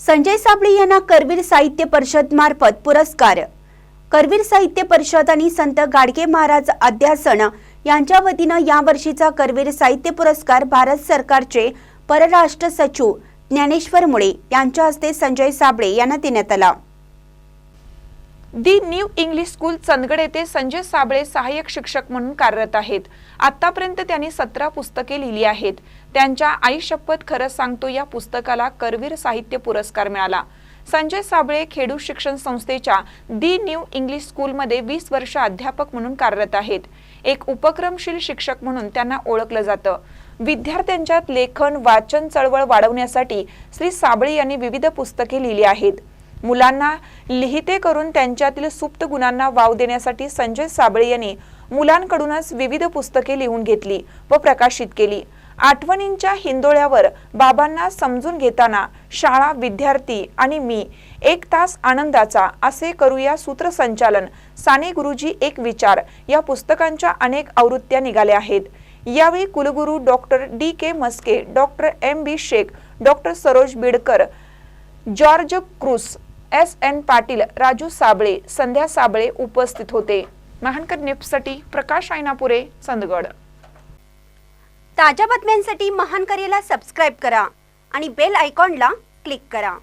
संजय साबळे यांना करवीर साहित्य परिषद मार्फत पुरस्कार. करवीर साहित्य परिषद आणि संत गाडगे महाराज अध्यासन यांच्या वतीनं यावर्षीचा करवीर साहित्य पुरस्कार भारत सरकारचे परराष्ट्र सचिव ज्ञानेश्वर मुळे यांच्या हस्ते संजय साबळे यांना देण्यात आला. The new English school Chandgad येथे संजय साबळे सहाय्यक शिक्षक म्हणून कार्यरत आहेत. आतापर्यंत त्यांनी सतरा पुस्तके लिहिली आहेत. त्यांच्या आई शपथ खरं सांगतो या पुस्तकाला करवीर साहित्य पुरस्कार मिळाला. संजय साबळे खेडू शिक्षण संस्थेच्या दी न्यू इंग्लिश स्कूलमध्ये वीस वर्ष अध्यापक म्हणून कार्यरत आहेत. एक उपक्रमशील शिक्षक म्हणून त्यांना ओळखलं जातं. विद्यार्थ्यांच्यात लेखन वाचन चळवळ वाढवण्यासाठी श्री साबळे यांनी विविध पुस्तके लिहिली आहेत. मुलांना लिहिते करून त्यांच्यातील सुप्त गुणांना वाव देण्यासाठी संजय साबळे यांनी मुलांकडूनच विविध पुस्तके लिहून घेतली व प्रकाशित केली. आठवणींच्या हिंदोळ्यावर बाबांना समजून घेताना शाळा विद्यार्थी आणि मी एक तास आनंदाचा असे करूया सूत्रसंचालन. साने गुरुजी एक विचार या पुस्तकांच्या अनेक आवृत्त्या निघाल्या आहेत. यावेळी कुलगुरू doctor D. K. Maske doctor M. B. Shaikh doctor Saroj Bidkar George Cruz S N Patil Raju Sable Sandhya Sable उपस्थित होते. महानकर न्यूजसाठी प्रकाश आयनापुरे चंदगड. ताज्या बातम्यांसाठी महानकरेला सबस्क्राईब करा आणि बेल आयकॉनला क्लिक करा.